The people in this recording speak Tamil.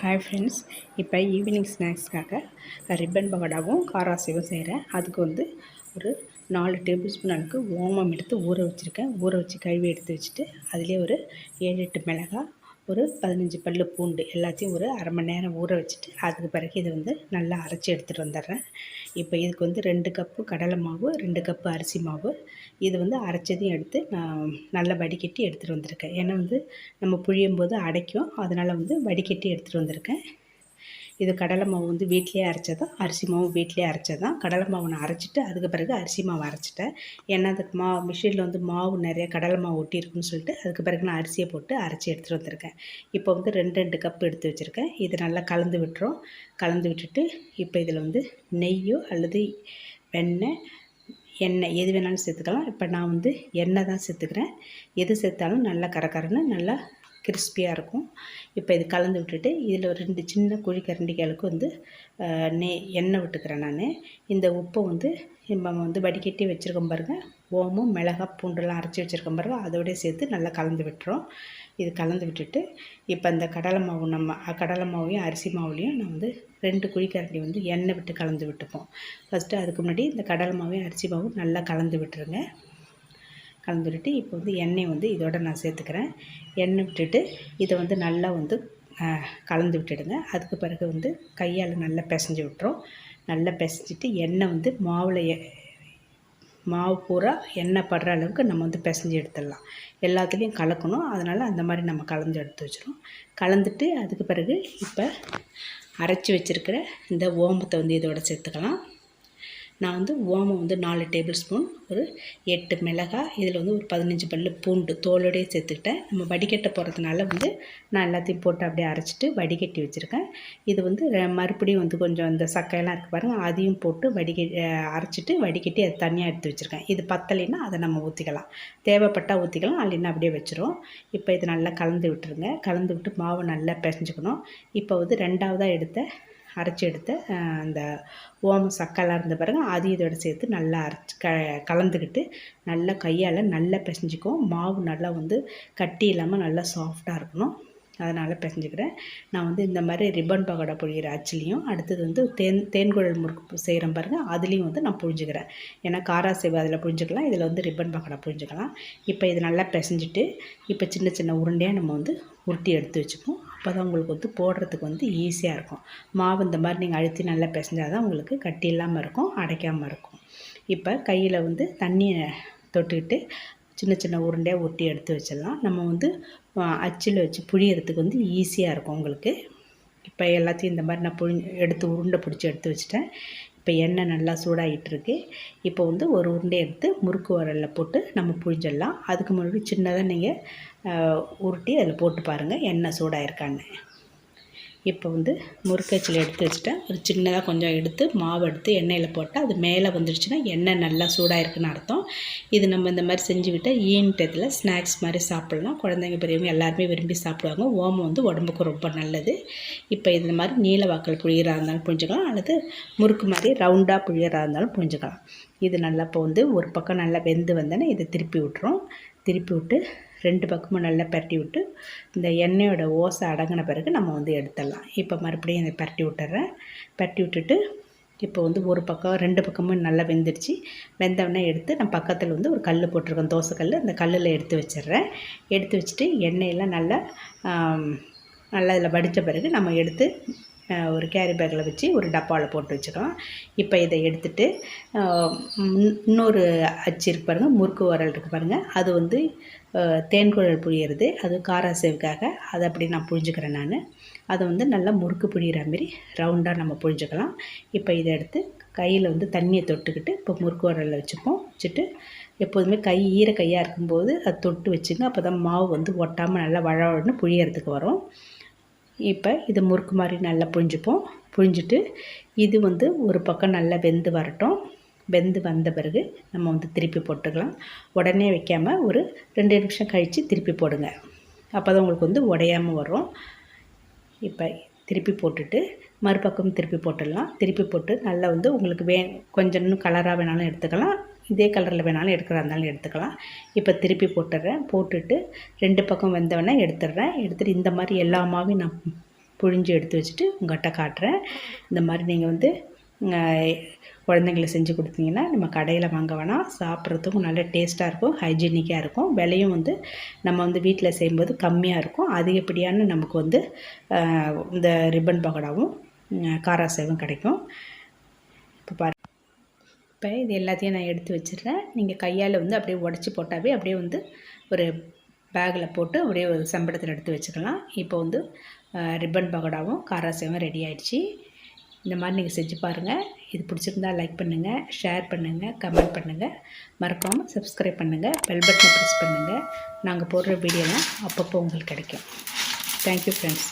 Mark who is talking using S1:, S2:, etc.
S1: ஹாய் ஃப்ரெண்ட்ஸ் இப்போ ஈவினிங் ஸ்நாக்ஸ்க்காக ரிப்பன் பகோடாவும் காராசியவும் செய்கிறேன் அதுக்கு வந்து ஒரு நாலு டேபிள் ஸ்பூன் அளவுக்கு ஓமம் எடுத்து ஊற வச்சுருக்கேன். ஊற வச்சு கழுவி எடுத்து வச்சுட்டு அதிலே ஒரு ஏழு எட்டு மிளகாய் ஒரு பதினஞ்சு பல் பூண்டு எல்லாத்தையும் ஒரு அரை மணி நேரம் ஊற வச்சுட்டு அதுக்கு பிறகு இதை வந்து நல்லா அரைச்சி எடுத்துகிட்டு வந்துடுறேன். இப்போ இதுக்கு வந்து ரெண்டு கப்பு கடலை மாவு ரெண்டு கப்பு அரிசி மாவு இது வந்து அரைச்சதையும் எடுத்து நான் நல்லா வடிகட்டி எடுத்துகிட்டு வந்திருக்கேன். ஏன்னா வந்து நம்ம புழியும் போது அடைக்கும் அதனால் வந்து வடிகட்டி எடுத்துகிட்டு வந்திருக்கேன். இது கடலை மாவு வந்து வீட்லேயே அரைச்சதான் அரிசி மாவு வீட்லேயே அரைச்சதான் கடலை மாவு நான் அரைச்சிட்டு அதுக்கு பிறகு அரிசி மாவு அரைச்சிட்டேன். ஏன்னா அதுக்கு மா மிஷினில் வந்து மாவு நிறைய கடலை மாவு ஒட்டியிருக்குன்னு சொல்லிட்டு அதுக்கு பிறகு நான் அரிசியை போட்டு அரைச்சி எடுத்துகிட்டு வந்திருக்கேன். இப்போ வந்து ரெண்டு ரெண்டு கப் எடுத்து வச்சுருக்கேன். இது நல்லா கலந்து விட்டுரும். கலந்து விட்டுட்டு இப்போ இதில் வந்து நெய்யோ அல்லது வெண்ணெய் எண்ணெய் எது வேணாலும் சேர்த்துக்கலாம். இப்போ நான் வந்து எண்ணெய் தான் சேர்த்துக்கிறேன். எது சேர்த்தாலும் நல்லா கரகரன்னு நல்லா கிறிஸ்பியாக இருக்கும். இப்போ இது கலந்து விட்டுட்டு இதில் ஒரு ரெண்டு சின்ன குழி கரண்டிகளுக்கு வந்து நே எண்ணெய் விட்டுக்கிறேன் நான். இந்த உப்பை வந்து நம்ம வந்து வடிகட்டி வச்சுருக்கோம் பாருங்கள் ஓமும் மிளகா பூண்டெல்லாம் அரைச்சி வச்சுருக்கோம் பாருங்கள் அதோடய சேர்த்து நல்லா கலந்து விட்டுரும் இது கலந்து விட்டுட்டு இப்போ இந்த கடலை மாவு நம்ம கடலை மாவையும் அரிசி மாவுலேயும் நான் வந்து ரெண்டு குழிக்கரண்டி வந்து எண்ணெய் விட்டு கலந்து விட்டுப்போம். ஃபஸ்ட்டு அதுக்கு முன்னாடி இந்த கடலை மாவையும் அரிசி மாவும் நல்லா கலந்து விட்டுருங்க. கலந்து விட்டுட்டு இப்போ வந்து எண்ணெய் வந்து இதோட நான் சேர்த்துக்கிறேன். எண்ணெய் விட்டுட்டு இதை வந்து நல்லா வந்து கலந்து விட்டுடுங்க. அதுக்கு பிறகு வந்து கையால் நல்லா பிசைஞ்சு விட்டுரும். நல்லா பிசைஞ்சிட்டு எண்ணெய் வந்து மாவில் மாவு பூரா எண்ணெய் படுற அளவுக்கு நம்ம வந்து பிசைஞ்சு எடுத்துடலாம். எல்லாத்துலேயும் கலக்கணும். அதனால் அந்த மாதிரி நம்ம கலந்து எடுத்து வச்சிரும் கலந்துட்டு அதுக்கு பிறகு இப்போ அரைச்சி வச்சுருக்கிற இந்த ஓமத்தை வந்து இதோட சேர்த்துக்கலாம். நான் வந்து ஓமம் வந்து நாலு டேபிள் ஸ்பூன் ஒரு எட்டு மிளகாய் இதில் வந்து ஒரு பதினஞ்சு பல் பூண்டு தோலோடையே சேர்த்துக்கிட்டேன். நம்ம வடிகட்ட போகிறதுனால வந்து நான் எல்லாத்தையும் போட்டு அப்படியே அரைச்சிட்டு வடிகட்டி வச்சுருக்கேன். இது வந்து மறுபடியும் வந்து கொஞ்சம் இந்த சக்கையெல்லாம் இருக்குது பாருங்கள் அதையும் போட்டு வடிக அரைச்சிட்டு வடிகட்டி அது தனியாக எடுத்து வச்சுருக்கேன். இது பத்தலைன்னா அதை நம்ம ஊற்றிக்கலாம் தேவைப்பட்டால் ஊற்றிக்கலாம் அல்லைன்னா அப்படியே வச்சுரும் இப்போ இது நல்லா கலந்து விட்டுருங்க. கலந்து விட்டு மாவை நல்லா பிசைஞ்சுக்கணும். இப்போ வந்து ரெண்டாவதாக எடுத்த அரைச்சி எடுத்த அந்த ஓம சக்கெல்லாம் இருந்த பிறகு அதையும் இதோட சேர்த்து நல்லா அரைச்சி க கலந்துக்கிட்டு நல்லா கையால் நல்லா பிசைஞ்சிக்கும் மாவு நல்லா வந்து கட்டி இல்லாமல் நல்லா சாஃப்டாக இருக்கணும். அதனால் பிசைஞ்சிக்கிறேன். நான் வந்து இந்த மாதிரி ரிப்பன் பகோடா பொழிகிற அச்சுலேயும் அடுத்தது வந்து தேன் தேன்குழல் முறுக்கு செய்கிறேன் பாருங்கள் அதுலேயும் வந்து நான் புழிஞ்சுக்கிறேன். ஏன்னா காரா சேவை அதில் புழிஞ்சிக்கலாம் இதில் வந்து ரிப்பன் பகோடா புழிஞ்சிக்கலாம். இப்போ இது நல்லா பிசைஞ்சிட்டு இப்போ சின்ன சின்ன உருண்டையாக நம்ம வந்து உருட்டி எடுத்து வச்சுப்போம். அப்போ தான் உங்களுக்கு வந்து போடுறதுக்கு வந்து ஈஸியாக இருக்கும். மாவு இந்த மாதிரி நீங்கள் அழுத்தி நல்லா பிசைஞ்சால் தான் உங்களுக்கு கட்டி இல்லாமல் இருக்கும் அடைக்காமல் இருக்கும். இப்போ கையில் வந்து தண்ணியை தொட்டுக்கிட்டு சின்ன சின்ன உருண்டையாக ஒட்டி எடுத்து வச்சிடலாம். நம்ம வந்து அச்சில் வச்சு புழியறதுக்கு வந்து ஈஸியாக இருக்கும் உங்களுக்கு. இப்போ எல்லாத்தையும் இந்த மாதிரி நான் புழி எடுத்து உருண்டை பிடிச்சி எடுத்து வச்சுட்டேன். இப்போ எண்ணெய் நல்லா சூடாகிட்டுருக்கு இப்போ வந்து ஒரு உருண்டை எடுத்து முறுக்கு வரலில் போட்டு நம்ம புழிஞ்சிடலாம். அதுக்கு முன்னாடி சின்னதாக நீங்கள் உருட்டி அதில் போட்டு பாருங்கள் எண்ணெய் சூடாக இருக்கான்னு இப்போ வந்து முறுக்கச்சில் எடுத்து வச்சுட்டேன். ஒரு சின்னதாக கொஞ்சம் எடுத்து மாவு எடுத்து எண்ணெயில் போட்டால் அது மேலே வந்துடுச்சுன்னா எண்ணெய் நல்லா சூடாக இருக்குன்னு அர்த்தம். இது நம்ம இந்த மாதிரி செஞ்சுக்கிட்டால் ஈன்ட்டத்தில் ஸ்நாக்ஸ் மாதிரி சாப்பிட்லாம். குழந்தைங்க பெரியவங்க எல்லாருமே விரும்பி சாப்பிடுவாங்க. ஓமம் வந்து உடம்புக்கு ரொம்ப நல்லது. இப்போ இந்த மாதிரி நீல வாக்கல் புழியறா இருந்தாலும் புரிஞ்சுக்கலாம் அல்லது முறுக்கு மாதிரி ரவுண்டாக புழியராக இருந்தாலும் புரிஞ்சுக்கலாம் இது நல்லா இப்போ வந்து ஒரு பக்கம் நல்லா வெந்து வந்தோன்னே இதை திருப்பி விட்டுரும் திருப்பி விட்டு ரெண்டு பக்கமும் நல்லா பரட்டி விட்டு இந்த எண்ணெயோட ஓசை அடங்கின பிறகு நம்ம வந்து எடுத்துடலாம். இப்போ மறுபடியும் இதை பரட்டி விட்டுறேன். பரட்டி விட்டுட்டு இப்போ வந்து ஒரு பக்கம் ரெண்டு பக்கமும் நல்லா வெந்துடுச்சு. வெந்தவொடனே எடுத்து நான் பக்கத்தில் வந்து ஒரு கல் போட்டிருக்கேன் தோசை கல் அந்த கல்லில் எடுத்து வச்சிடுறேன். எடுத்து வச்சுட்டு எண்ணெயெல்லாம் நல்லா நல்லா இதில் வடித்த பிறகு நம்ம எடுத்து ஒரு கேரி பேக்கில் வச்சு ஒரு டப்பாவில் போட்டு வச்சுக்கலாம். இப்போ இதை எடுத்துகிட்டு இன்னொரு அச்சு இருக்கு பாருங்கள் முறுக்கு உரல் இருக்குது பாருங்கள் அது வந்து தேன்குழல் புழியிறது. அது காரா சேவுக்காக அதை அப்படி நான் புழிஞ்சுக்கிறேன் நான். அதை வந்து நல்லா முறுக்கு புழிகிற மாரி ரவுண்டாக நம்ம புழிஞ்சுக்கலாம். இப்போ இதை எடுத்து கையில் வந்து தண்ணியை தொட்டுக்கிட்டு இப்போ முறுக்கு உரலில் வச்சுப்போம். வச்சுட்டு எப்போதுமே கை ஈர கையாக இருக்கும்போது அதை தொட்டு வச்சுங்க. அப்போ தான் மாவு வந்து ஒட்டாமல் நல்லா வழவழன்னு புழியறதுக்கு வரும். இப்போ இது முறுக்கு மாதிரி நல்லா புழிஞ்சுப்போம். புழிஞ்சிட்டு இது வந்து ஒரு பக்கம் நல்லா வெந்து வரட்டும். வெந்து வந்த பிறகு நம்ம வந்து திருப்பி போட்டுக்கலாம். உடனே வைக்காமல் ஒரு ரெண்டு நிமிஷம் கழித்து திருப்பி போடுங்க. அப்போ தான் உங்களுக்கு வந்து உடையாமல் வரும். இப்போ திருப்பி போட்டுட்டு மறுபக்கம் திருப்பி போட்டுடலாம். திருப்பி போட்டு நல்லா வந்து உங்களுக்கு வே கொஞ்சம் இன்னும் கலராக வேணாலும் எடுத்துக்கலாம். இதே கலரில் வேணாலும் எடுக்கிறா இருந்தாலும் எடுத்துக்கலாம். இப்போ திருப்பி போட்டுடுறேன். போட்டுட்டு ரெண்டு பக்கம் வெந்தவொடனே எடுத்துடுறேன். எடுத்துகிட்டு இந்த மாதிரி எல்லா மாவையும் நான் புழிஞ்சு எடுத்து வச்சுட்டு உங்கள்கிட்ட காட்டுறேன். இந்த மாதிரி நீங்கள் வந்து குழந்தைங்களை குழந்தைங்களுக்கு செஞ்சு கொடுத்தீங்கன்னா நம்ம கடையில் வாங்க வேணாம். சாப்பிட்றதுக்கும் நல்ல டேஸ்ட்டாக இருக்கும் ஹைஜீனிக்காக இருக்கும். விலையும் வந்து நம்ம வந்து வீட்டில் செய்யும்போது கம்மியாக இருக்கும். அதிகப்படியான நமக்கு வந்து இந்த ரிப்பன் பகோடாவும் காராசேவும் கிடைக்கும். இப்போ பாரு இப்போ இது எல்லாத்தையும் நான் எடுத்து வச்சிடுறேன். நீங்கள் கையால் வந்து அப்படியே உடச்சி போட்டாவே அப்படியே வந்து ஒரு பேக்கில் போட்டு அப்படியே ஒரு சம்பளத்தில் எடுத்து வச்சுக்கலாம். இப்போ வந்து ரிப்பன் பகோடாவும் காராசேவும் ரெடி ஆகிடுச்சி இந்த மாதிரி நீங்கள் செஞ்சு பாருங்கள் இது பிடிச்சிருந்தா லைக் பண்ணுங்கள் ஷேர் பண்ணுங்கள் கமெண்ட் பண்ணுங்கள் மறக்காமல் சப்ஸ்கிரைப் பண்ணுங்கள் பெல் பட்டனை ப்ரெஸ் பண்ணுங்கள் நாங்கள் போடுற வீடியோலாம் அப்பப்போ உங்களுக்கு கிடைக்கும். Thank you friends